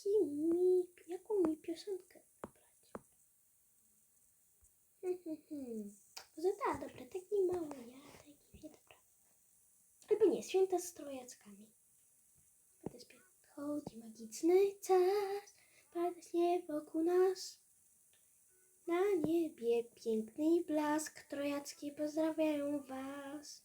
jaki mi, jaką mi piosenkę wybrać? Hmm, hmm, hmm. Dobra, taki mały ja, taki nie dobra. Albo nie, święta z trojackami. Śpiewać. Chodzi magiczny czas, pada śnieg wokół nas. Na niebie piękny blask, trojackie pozdrawiają was.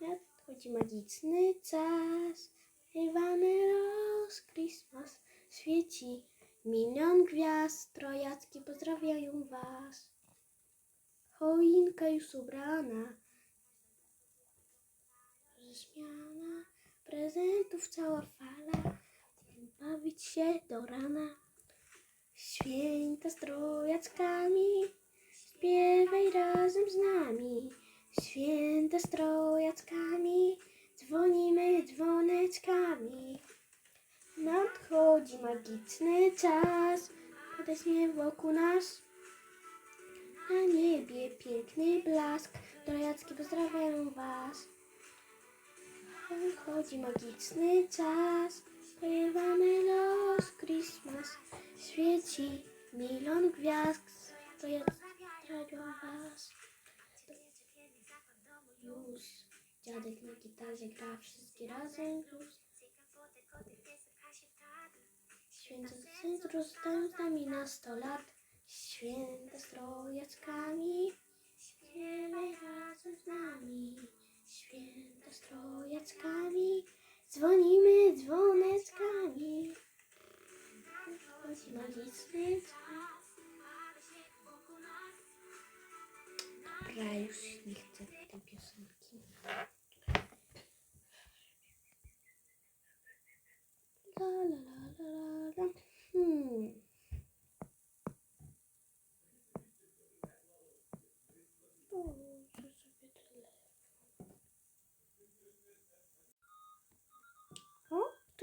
Nadchodzi magiczny czas, Iwany los, Christmas świeci. Milion gwiazd, trojackie pozdrawiają was. Choinka już ubrana, zmiana prezentów cała fala. Bawić się do rana. Święta z trojackami, śpiewaj razem z nami. Święta z trojackami, dzwonimy dzwoneczkami. Nadchodzi magiczny czas, pada wokół nas. Na niebie piękny blask, trojacki pozdrawiają was. Nadchodzi magiczny czas, śpiewamy los, Christmas świeci, milion gwiazd, pozdrawiają was. Już dziadek na gitarze gra wszystkie razem. Święta centrum z nami na sto lat. Święta z trojackami, śpiewaj razem z nami. Święta z trojackami, dzwonimy dzwoneczkami. Chodzi magiczny. Dobra, już nie chcę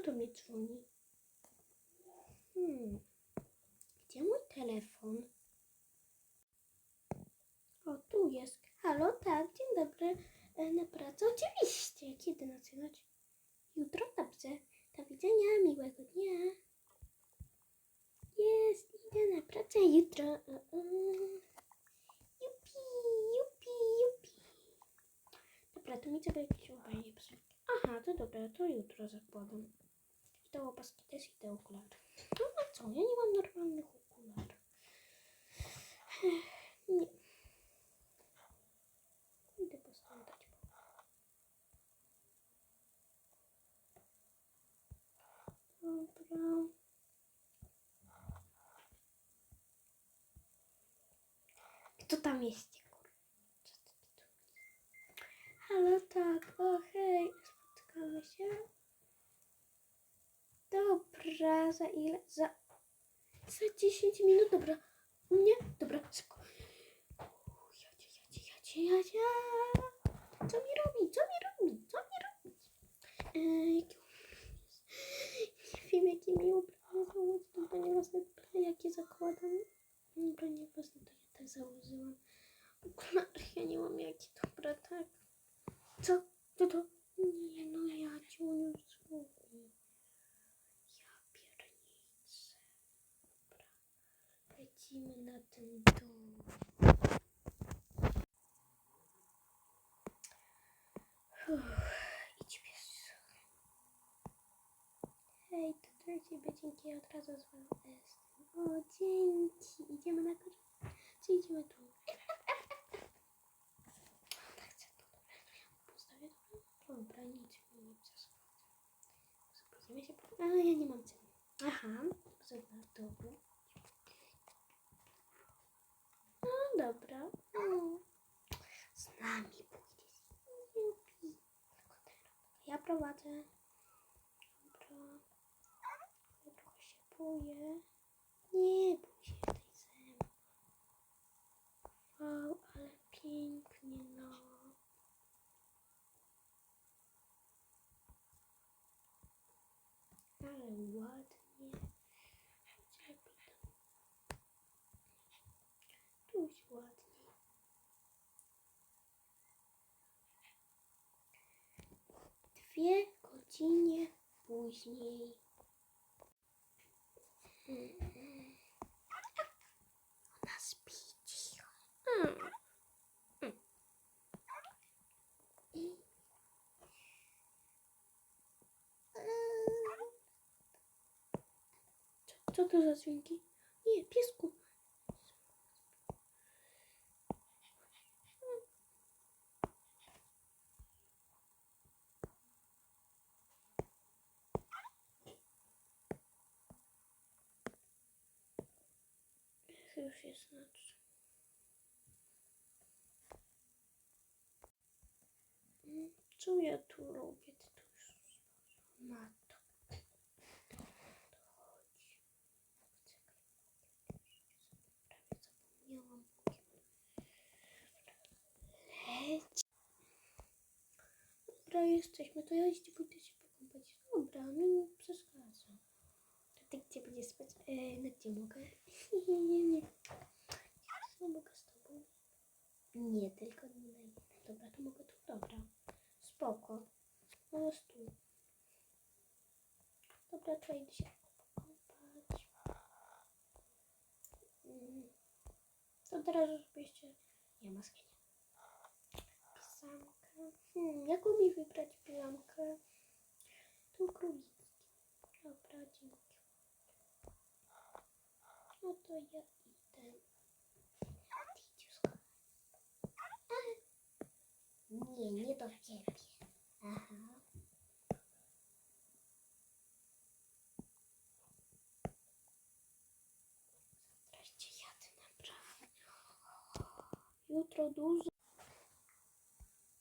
kto do mnie dzwoni? Hmm. Gdzie mój telefon? O, tu jest. Halo, tak, dzień dobry. E, Na pracę? Oczywiście. Kiedy nasyłać? Jutro? Dobrze. Do widzenia, miłego dnia. Jest, idę na pracę jutro. E, e. Jupi, jupi, jupi. Dobra, to mi sobie jakieś ubranie. Aha, to dobra, to jutro zakładam. Te opaski też i te okulary. No a co, ja nie mam normalnych okularów. Nie. Idę posprzątać. Dobra. Kto tam jest? Halo, tak, o hej, spotkamy się. Dobra, za ile? Za, za 10 minut, dobra. U mnie? Dobra, szybko. Jadzie, jadzie, jadzie, jadzie. Co mi robi? Co mi robi? Co mi robi? Eee, jaki? Nie wiem, jakie mi ubranie założyć, bo nieważne, jakie zakładam. Dobra, nieważne, to ja tak założyłam. Okulary, ja nie mam jaki dobra, tak. Co? Co to? Nie, no ja cię nie zrobię. Ja pierniczę. Dobra, lecimy na ten dół. Uff, idź pies. Hej, to dla ciebie dzięki, ja od razu z wami jestem. O, dzięki. Idziemy na górę. Czy idziemy tu? Tak chcę tu, dobra. Postawię tu. Dobra, nic mi nie przeszkadza. Spóźnimy się. A, ja nie mam ceny. Aha, dobra. No, dobra. Z nami pójdziesz. Ja prowadzę. Dobra. Ja trochę się boję. Nie bój się tej zemi. Wow, ale pięknie, no. Ale ładnie. Jakby tam. Tuś ładnie. Dwie godziny później. Ona śpi cicho. Co, co to za dźwięki? Nie, piesku. Już jest noc. Mm, Co ja tu robię? Ty tu już Mato. To. Prawie zapomniałam. Dobra, jesteśmy. To ja iść pójdę się pokąpać. Dobra, przeszkadza. To ty gdzie będziesz spać? E, na gdzie mogę? Nie, nie, nie. Ja mogę z tobą. Nie, tylko nie. Dobra, to mogę tu. Dobra. Spoko. Możesz tu. Dobra, to idę się pokąpać. Mm. To teraz żebyście... Nie, maski nie. Pisamkę. Hmm, jaką mi wybrać pisamkę? Tu króliki. Dobra, dzięki. No to ja idę. Nie, nie do ciebie. Aha. Wreszcie jadę naprawdę. Jutro dużo.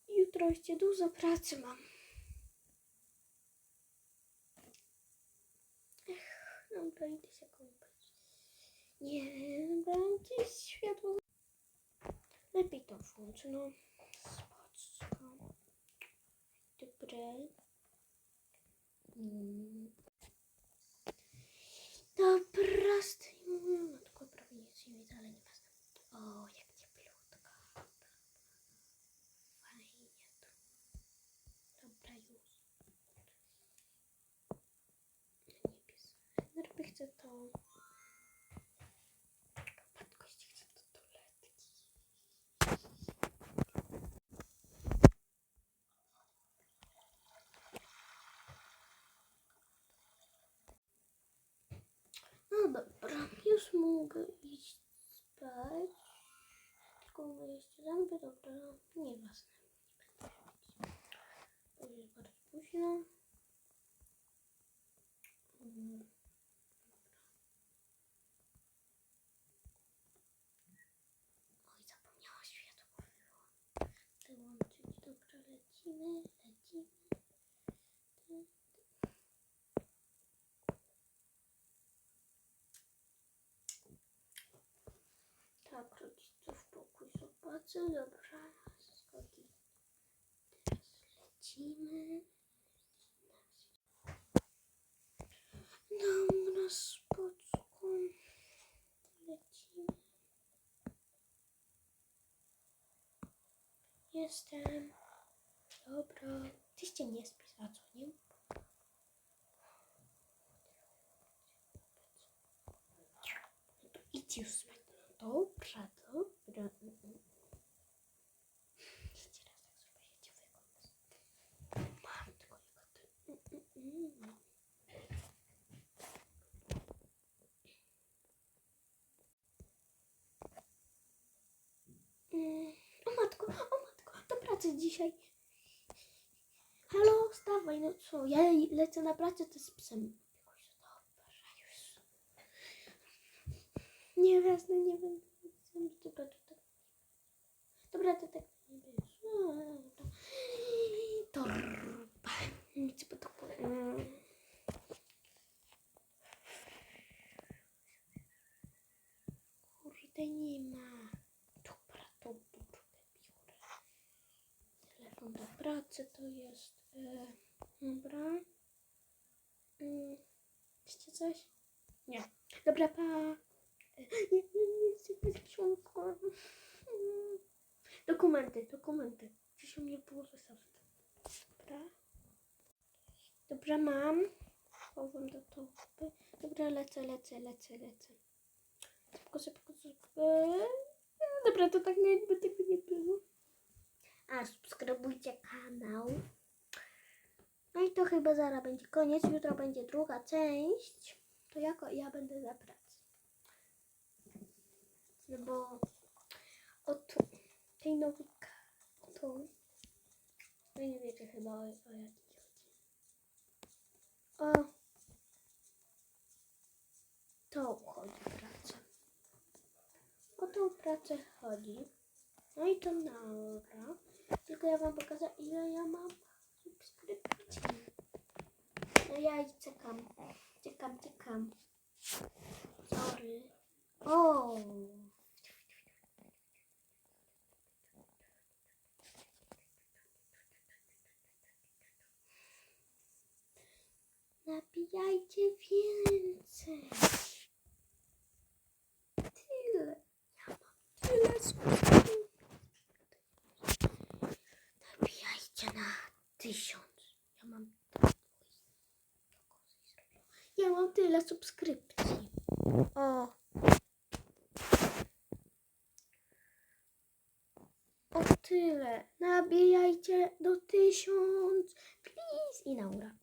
Jutro jeszcze dużo pracy mam. Ech, dobra, idę się kąpać. Nie, gdzieś światło. Lepiej to włącz, no. Spoczko. Dobre. Mm. Dobra, streamuję. No tylko prawie nic nie widzę, ale nie ważne. O, jak cieplutko. Fajnie tu. Dobra, już. Nie piszę. Najpierw chcę to. Matko, chcę do toaletki. No dobra, już mogę iść spać. Tylko umyję jeszcze zęby, dobra, nieważne. Już jest bardzo późno. Mm. Oj, zapomniała światło. Wyłączyć, dobra, lecimy, lecimy. Ty, ty. Tak, rodziców pokój zobaczę. Dobra, skoki. Teraz lecimy. Dobra, spoczko. Lecimy. Jestem. Dobra. Tyście nie spisz, a co nie? Idź już spać. Dobra, dobra. Jeszcze raz tak zrobię, ja cię wykąpię. Matko, jaka ty... Mm, mm, mm. Mm, O matko, o matko, do pracy dzisiaj. Halo, wstawaj, no co, ja lecę na pracę, z psem. Jakoś dobra, już. Nieważne, nie będę. Dobra, to tak. Dobra, to tak nie wiesz. No, dobra. Torba. Nic po to. Kurde, nie ma. Dobra, to kurde, biorę. Telefon do pracy to jest. E, dobra. Mm, coś? Nie. Dobra, pa. Nie, nie, nie, chcę bez książka. Mm. Dokumenty, dokumenty. Gdzieś u mnie było zostawne. Dobra. Dobra, mam. schowam do. Dobra, lecę, lecę, lecę, lecę. Szybko, szybko, szybko. Dobra, to tak jakby tego nie było. A, subskrybujcie kanał. No i to chyba zaraz będzie koniec. Jutro będzie druga część. To jako ja będę za pracę. No bo o tu, tej nowej to Wy nie wiecie chyba o, o jaki chodzi. O tą chodzi pracę. O tą pracę chodzi. No i to naura. Tylko ja wam pokażę ile ja mam subskrypcji. No ja i czekam. Czekam, czekam. Sorry. O! Nabijajcie więcej. Tyle. Ja mam tyle subskrypcji. Nabijajcie na tysiąc. Ja mam. Ja mam tyle subskrypcji. O. O tyle. Nabijajcie do tysiąc. Please. I naura.